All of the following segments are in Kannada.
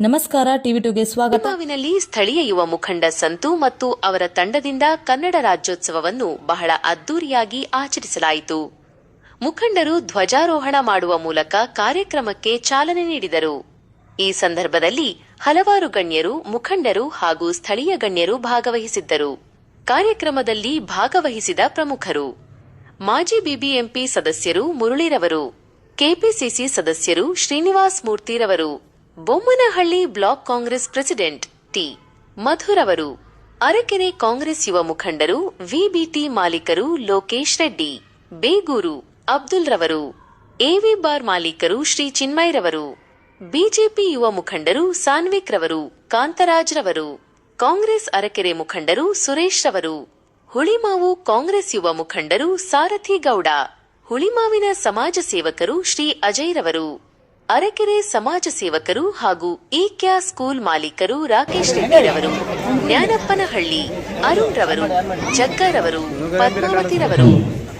ನಮಸ್ಕಾರ, ಟಿವಿ ಟುಗೆ ಸ್ವಾಗತ. ಮಾವಿನಲ್ಲಿ ಸ್ಥಳೀಯ ಯುವ ಮುಖಂಡ ಸಂತು ಮತ್ತು ಅವರ ತಂಡದಿಂದ ಕನ್ನಡ ರಾಜ್ಯೋತ್ಸವವನ್ನು ಬಹಳ ಅದ್ದೂರಿಯಾಗಿ ಆಚರಿಸಲಾಯಿತು. ಮುಖಂಡರು ಧ್ವಜಾರೋಹಣ ಮಾಡುವ ಮೂಲಕ ಕಾರ್ಯಕ್ರಮಕ್ಕೆ ಚಾಲನೆ ನೀಡಿದರು. ಈ ಸಂದರ್ಭದಲ್ಲಿ ಹಲವಾರು ಗಣ್ಯರು, ಮುಖಂಡರು ಹಾಗೂ ಸ್ಥಳೀಯ ಗಣ್ಯರು ಭಾಗವಹಿಸಿದ್ದರು. ಕಾರ್ಯಕ್ರಮದಲ್ಲಿ ಭಾಗವಹಿಸಿದ ಪ್ರಮುಖರು ಮಾಜಿ ಬಿಬಿಎಂಪಿ ಸದಸ್ಯರು ಮುರುಳಿರವರು, ಕೆಪಿಸಿಸಿ ಸದಸ್ಯರು Srinivas ಮೂರ್ತಿರವರು Bommanahalli block Congress president T. ಮಧುರವರು Arakere Congress ಯುವ ಮುಖಂಡರು, ವಿಬಿಟಿ ಮಾಲೀಕರು ಲೋಕೇಶ್ ರೆಡ್ಡಿ, ಬೇಗೂರು ಅಬ್ದುಲ್ ರವರು, ಎವಿ ಬಾರ್ ಮಾಲೀಕರು ಶ್ರೀ ಚಿನ್ಮಯ್ರವರು ಬಿಜೆಪಿ ಯುವ ಮುಖಂಡರು ಸಾನ್ವಿಕ್ ರವರು, ಕಾಂತರಾಜ್ ರವರು, ಕಾಂಗ್ರೆಸ್ ಅರಕೆರೆ ಮುಖಂಡರು ಸುರೇಶ್ ರವರು, ಹುಳಿಮಾವು ಕಾಂಗ್ರೆಸ್ ಯುವ ಮುಖಂಡರು ಸಾರಥಿ ಗೌಡ, ಹುಳಿಮಾವಿನ ಸಮಾಜ ಸೇವಕರು ಶ್ರೀ ಅಜಯ್ ರವರು. ಅರಕೆರೆ ಸಮಾಜ ಸೇವಕರು ಹಾಗೂ ಈಕ್ಯಾ ಸ್ಕೂಲ್ ಮಾಲೀಕರು ರಾಕೇಶ್ ರೆಡ್ಡಿರವರು ಜ್ಞಾನಪ್ಪನಹಳ್ಳಿ ಅರುಣ್ ರವರು ಜಗ್ಗರವರು ಪದ್ಮಾವತಿರವರು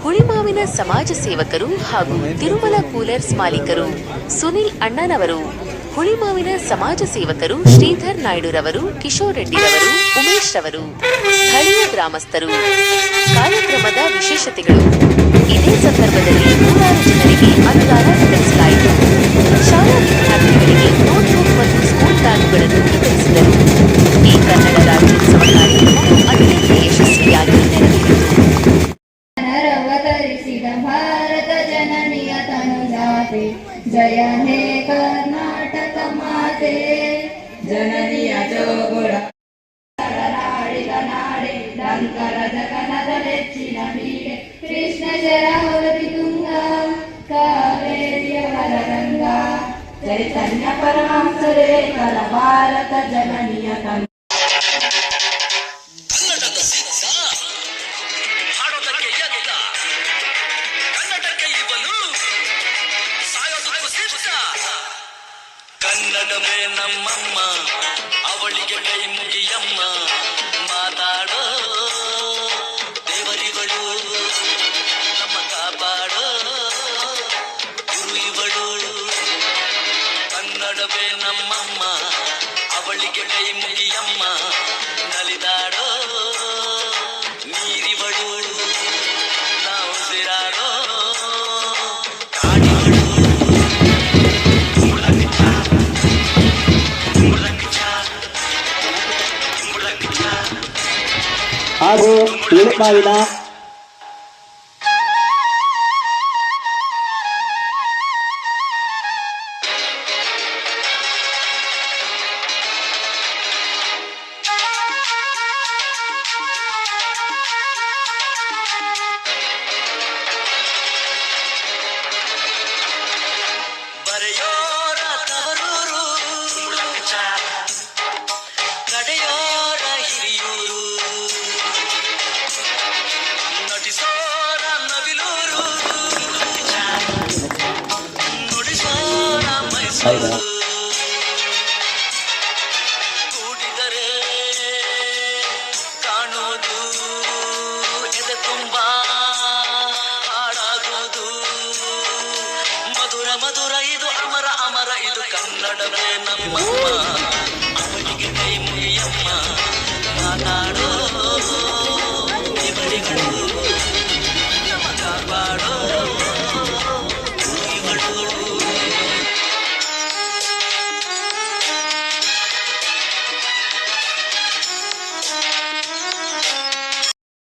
ಹುಳಿಮಾವಿನ ಸಮಾಜ ಸೇವಕರು ಹಾಗೂ ತಿರುಮಲ ಕೂಲರ್ಸ್ ಮಾಲೀಕರು ಸುನಿಲ್ ಅಣ್ಣನವರು, ಹುಳಿಮಾವಿನ ಸಮಾಜ ಸೇವಕರು ಶ್ರೀಧರ್ ನಾಯ್ಡುರವರು ಕಿಶೋರ್ ರೆಡ್ಡಿರವರು ಉಮೇಶ್ ರವರು, ಸ್ಥಳೀಯ ಗ್ರಾಮಸ್ಥರು. ಕಾರ್ಯಕ್ರಮದ ವಿಶೇಷತೆಗಳು. ಇದೇ ಸಂದರ್ಭದಲ್ಲಿ ತನುಜಾತೆ ಜಯ ಹೇ ಕರ್ನಾಟಕ ಮಾತೆ ಜನನಿಯ ಜೋಗುಳ ನಾಡಿದ ನಾಡೆ ಲಂಕರ ಜಗನದ ನೆಚ್ಚಿನ ಬೀಡೆ ಕೃಷ್ಣ ಶರಾವತಿ ತುಂಗ ಕಾವೇರಿಯ ವರರಂಗ ಚೈತನ್ಯ ಪರಮಹಂಸರೇ ಕರ ಭಾರತ ಜನನಿಯ ತನು ಕನ್ನಡವೇ ನಮ್ಮಮ್ಮ, ಅವಳಿಗೆ ಕೈ ಮುಗಿಯಮ್ಮ. ಮಾತಾಡೋ ದೇವರಿಗಳು ನಮ್ಮ ಕಾಪಾಡೋ ಗುರು ಇವಳು ಕನ್ನಡವೇ ನಮ್ಮಮ್ಮ, ಅವಳಿಗೆ ಕೈ ಮುಗಿಯಮ್ಮ. ಹಾಗೂ ಹಾಡಾಗೋದು. ಮಧುರ ಇದು ಅಮರ ಅಮರ ಇದು ಕನ್ನಡವೇ ನಮ್ಮಮ್ಮ ಕೈ ಮುಗಿಯಮ್ಮ ಮಾತಾಡೋ ಇವಳಿಗಳು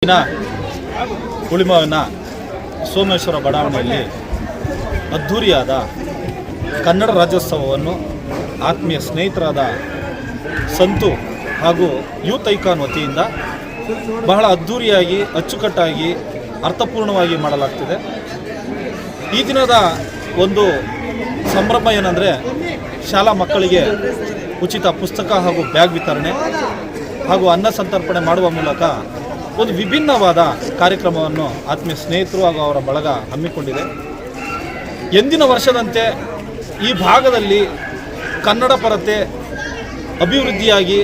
ದಿನ ಹುಳಿಮಾವಿನ ಸೋಮೇಶ್ವರ ಬಡಾವಣೆಯಲ್ಲಿ ಅದ್ಧೂರಿಯಾದ ಕನ್ನಡ ರಾಜ್ಯೋತ್ಸವವನ್ನು ಆತ್ಮೀಯ ಸ್ನೇಹಿತರಾದ ಸಂತು ಹಾಗೂ ಯೂತ್ ಐಕಾನ್ ವತಿಯಿಂದ ಬಹಳ ಅದ್ಧೂರಿಯಾಗಿ, ಅಚ್ಚುಕಟ್ಟಾಗಿ, ಅರ್ಥಪೂರ್ಣವಾಗಿ ಮಾಡಲಾಗ್ತಿದೆ. ಈ ದಿನದ ಒಂದು ಸಂಭ್ರಮ ಏನಂದರೆ ಶಾಲಾ ಮಕ್ಕಳಿಗೆ ಉಚಿತ ಪುಸ್ತಕ ಹಾಗೂ ಬ್ಯಾಗ್ ವಿತರಣೆ ಹಾಗೂ ಅನ್ನ ಸಂತರ್ಪಣೆ ಮಾಡುವ ಮೂಲಕ ಒಂದು ವಿಭಿನ್ನವಾದ ಕಾರ್ಯಕ್ರಮವನ್ನು ಆತ್ಮೀಯ ಸ್ನೇಹಿತರು ಹಾಗೂ ಅವರ ಬಳಗ ಹಮ್ಮಿಕೊಂಡಿದೆ. ಎಂದಿನ ವರ್ಷದಂತೆ ಈ ಭಾಗದಲ್ಲಿ ಕನ್ನಡ ಪರತೆ ಅಭಿವೃದ್ಧಿಯಾಗಿ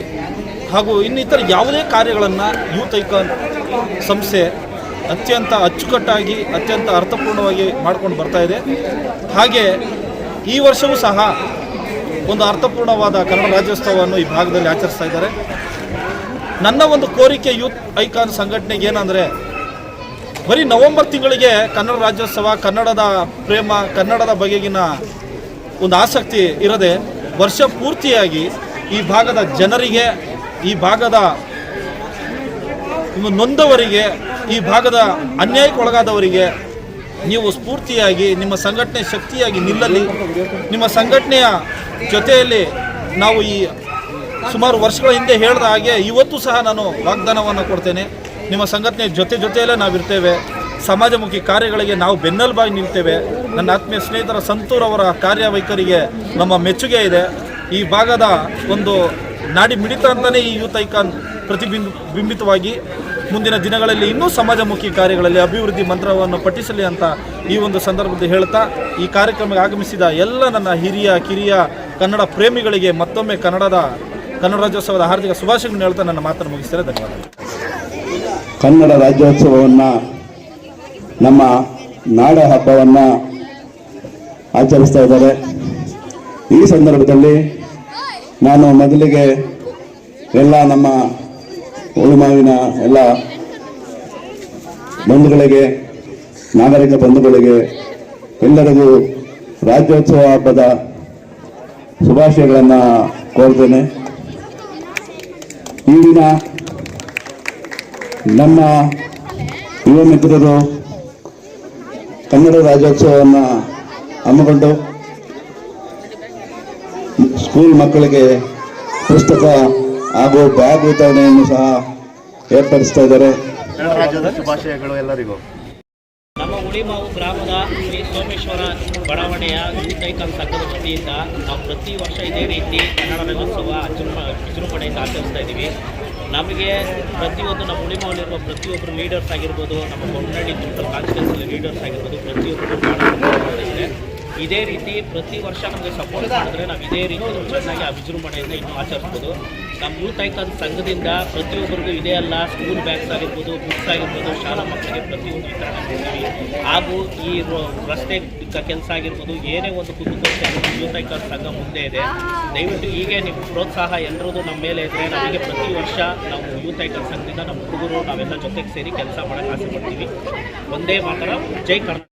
ಹಾಗೂ ಇನ್ನಿತರ ಯಾವುದೇ ಕಾರ್ಯಗಳನ್ನು ಯೂತ್ ಐಕಾನ್ ಸಂಸ್ಥೆ ಅತ್ಯಂತ ಅಚ್ಚುಕಟ್ಟಾಗಿ, ಅತ್ಯಂತ ಅರ್ಥಪೂರ್ಣವಾಗಿ ಮಾಡ್ಕೊಂಡು ಬರ್ತಾ ಇದೆ. ಹಾಗೆ ಈ ವರ್ಷವೂ ಸಹ ಒಂದು ಅರ್ಥಪೂರ್ಣವಾದ ಕನ್ನಡ ರಾಜ್ಯೋತ್ಸವವನ್ನು ಈ ಭಾಗದಲ್ಲಿ ಆಚರಿಸ್ತಾ ಇದ್ದಾರೆ. ನನ್ನ ಒಂದು ಕೋರಿಕೆ ಯೂತ್ ಐಕಾನ್ ಸಂಘಟನೆಗೆ ಏನಂದರೆ, ಬರೀ ನವೆಂಬರ್ ತಿಂಗಳಿಗೆ ಕನ್ನಡ ರಾಜ್ಯೋತ್ಸವ, ಕನ್ನಡದ ಪ್ರೇಮ, ಕನ್ನಡದ ಬಗೆಗಿನ ಒಂದು ಆಸಕ್ತಿ ಇರದೆ ವರ್ಷ ಪೂರ್ತಿಯಾಗಿ ಈ ಭಾಗದ ಜನರಿಗೆ, ಈ ಭಾಗದ ನೊಂದವರಿಗೆ, ಈ ಭಾಗದ ಅನ್ಯಾಯಕ್ಕೊಳಗಾದವರಿಗೆ ನೀವು ಸ್ಫೂರ್ತಿಯಾಗಿ, ನಿಮ್ಮ ಸಂಘಟನೆ ಶಕ್ತಿಯಾಗಿ ನಿಲ್ಲಲಿ. ನಿಮ್ಮ ಸಂಘಟನೆಯ ಜೊತೆಯಲ್ಲಿ ನಾವು ಈ ಸುಮಾರು ವರ್ಷಗಳ ಹಿಂದೆ ಹೇಳಿದ ಹಾಗೆ ಇವತ್ತು ಸಹ ನಾನು ವಾಗ್ದಾನವನ್ನು ಕೊಡ್ತೇನೆ. ನಿಮ್ಮ ಸಂಘಟನೆ ಜೊತೆ ಜೊತೆಯಲ್ಲೇ ನಾವಿರ್ತೇವೆ. ಸಮಾಜಮುಖಿ ಕಾರ್ಯಗಳಿಗೆ ನಾವು ಬೆನ್ನೆಲುಬಾಗಿ ನಿಲ್ತೇವೆ. ನನ್ನ ಆತ್ಮೀಯ ಸ್ನೇಹಿತರ ಸಂತೂರ್ ಅವರ ಕಾರ್ಯವೈಖರಿಗೆ ನಮ್ಮ ಮೆಚ್ಚುಗೆ ಇದೆ. ಈ ಭಾಗದ ಒಂದು ನಾಡಿ ಮಿಡಿತ ಅಂತಲೇ ಈ ಯೂತ್ ಐಕಾನ್ ಪ್ರತಿಬಿಂಬ ಮುಂದಿನ ದಿನಗಳಲ್ಲಿ ಇನ್ನೂ ಸಮಾಜಮುಖಿ ಕಾರ್ಯಗಳಲ್ಲಿ ಅಭಿವೃದ್ಧಿ ಮಂತ್ರವನ್ನು ಪಠಿಸಲಿ ಅಂತ ಈ ಒಂದು ಸಂದರ್ಭದಲ್ಲಿ ಹೇಳ್ತಾ, ಈ ಕಾರ್ಯಕ್ರಮಕ್ಕೆ ಆಗಮಿಸಿದ ಎಲ್ಲ ನನ್ನ ಹಿರಿಯ, ಕಿರಿಯ ಕನ್ನಡ ಪ್ರೇಮಿಗಳಿಗೆ ಮತ್ತೊಮ್ಮೆ ಕನ್ನಡದ ಕನ್ನಡ ರಾಜ್ಯೋತ್ಸವದ ಹಾರ್ದಿಕ ಶುಭಾಶಯಗಳನ್ನು ಹೇಳ್ತಾ ನನ್ನ ಮಾತನ್ನು ಮುಗಿಸ್ತೇನೆ ಧನ್ಯವಾದ ಕನ್ನಡ ರಾಜ್ಯೋತ್ಸವವನ್ನು, ನಮ್ಮ ನಾಡ ಹಬ್ಬವನ್ನು ಆಚರಿಸ್ತಾ ಇದ್ದಾರೆ. ಈ ಸಂದರ್ಭದಲ್ಲಿ ನಾನು ಮೊದಲಿಗೆ ಎಲ್ಲ ನಮ್ಮ ಉಳುಮಾವಿನ ಎಲ್ಲ ಬಂಧುಗಳಿಗೆ, ನಾಗರಿಕ ಬಂಧುಗಳಿಗೆ, ಎಲ್ಲರಿಗೂ ರಾಜ್ಯೋತ್ಸವ ಹಬ್ಬದ ಶುಭಾಶಯಗಳನ್ನು ಕೋರ್ತೇನೆ ಈ ದಿನ ನಮ್ಮ ಯುವ ಮಿತ್ರರು ಕನ್ನಡ ರಾಜ್ಯೋತ್ಸವವನ್ನು ಹಮ್ಮಿಕೊಂಡು ಸ್ಕೂಲ್ ಮಕ್ಕಳಿಗೆ ಪುಸ್ತಕ ಹಾಗೂ ಬ್ಯಾಗ್ ವಿತರಣೆಯನ್ನು ಸಹ ಏರ್ಪಡಿಸ್ತಾ ಇದ್ದಾರೆ. ನಮ್ಮ ಉಳಿಮಾವು ಗ್ರಾಮದ ಶ್ರೀ ಸೋಮೇಶ್ವರ ಬಡಾವಣೆಯ ಸೈಕಲ್ ಸಂಘದ ವತಿಯಿಂದ ನಾವು ಪ್ರತಿ ವರ್ಷ ಇದೇ ರೀತಿ ಕನ್ನಡ ರಾಜ್ಯೋತ್ಸವ ಅಚ್ಚುಮ ವಿಜೃಂಭಣೆಯಿಂದ ಆಚರಿಸ್ತಾ ಇದ್ದೀವಿ. ನಮಗೆ ಪ್ರತಿಯೊಂದು ನಮ್ಮ ಉಳಿಮಾವಲ್ಲಿರುವ ಪ್ರತಿಯೊಬ್ಬರು ಲೀಡರ್ಸ್ ಆಗಿರ್ಬೋದು, ನಮ್ಮ ಹೊನ್ನಳ್ಳಿ ತುಮಕೂರು ಕಾನ್ಸ್ಟಿಟ್ಯೂನ್ಸಿ ಲೀಡರ್ಸ್ ಆಗಿರ್ಬೋದು, ಪ್ರತಿಯೊಬ್ಬರು ಇದೇ ರೀತಿ ಪ್ರತಿ ವರ್ಷ ನಮಗೆ ಸಪೋರ್ಟ್ ಮಾಡಿದ್ರೆ ನಾವು ಇದೇ ರೀತಿ ಚೆನ್ನಾಗಿ ಆ ವಿಜೃಂಭಣೆಯಿಂದ ಇನ್ನೂ ಆಚರಿಸ್ಬೋದು. ನಮ್ಮ ಯೂತ್ ಐಕಾನ್ ಸಂಘದಿಂದ ಪ್ರತಿಯೊಬ್ಬರಿಗೂ ಇದೇ ಅಲ್ಲ ಸ್ಕೂಲ್ ಬ್ಯಾಗ್ಸ್ ಆಗಿರ್ಬೋದು ಬುಕ್ಸ್ ಆಗಿರ್ಬೋದು, ಶಾಲಾ ಮಕ್ಕಳಿಗೆ ಪ್ರತಿಯೊಂದು ವಿತರಣೆ ಮಾಡ್ತೀವಿ. ಹಾಗೂ ಈ ರಸ್ತೆ ಕೆಲಸ ಆಗಿರ್ಬೋದು, ಏನೇ ಒಂದು ಕುಟುಂಬಕ್ಕೆ ಐಕಾನ್ ಸಂಘ ಮುಂದೆ ಇದೆ. ದಯವಿಟ್ಟು ಹೀಗೆ ನಿಮ್ಮ ಪ್ರೋತ್ಸಾಹ ಎಲ್ಲರದು ನಮ್ಮ ಮೇಲೆ ಇದ್ದರೆ ನಮಗೆ ಪ್ರತಿ ವರ್ಷ ನಾವು ಯೂತ್ ಐಕಾನ್ ಸಂಘದಿಂದ ನಮ್ಮ ಹುಡುಗರು ನಾವೆಲ್ಲ ಜೊತೆಗೆ ಸೇರಿ ಕೆಲಸ ಮಾಡೋಕ್ಕೆ ಆಸೆ ಪಡ್ತೀವಿ. ಒಂದೇ ಮಾತ್ರ ಜೈ ಕರ್ನಾಟಕ.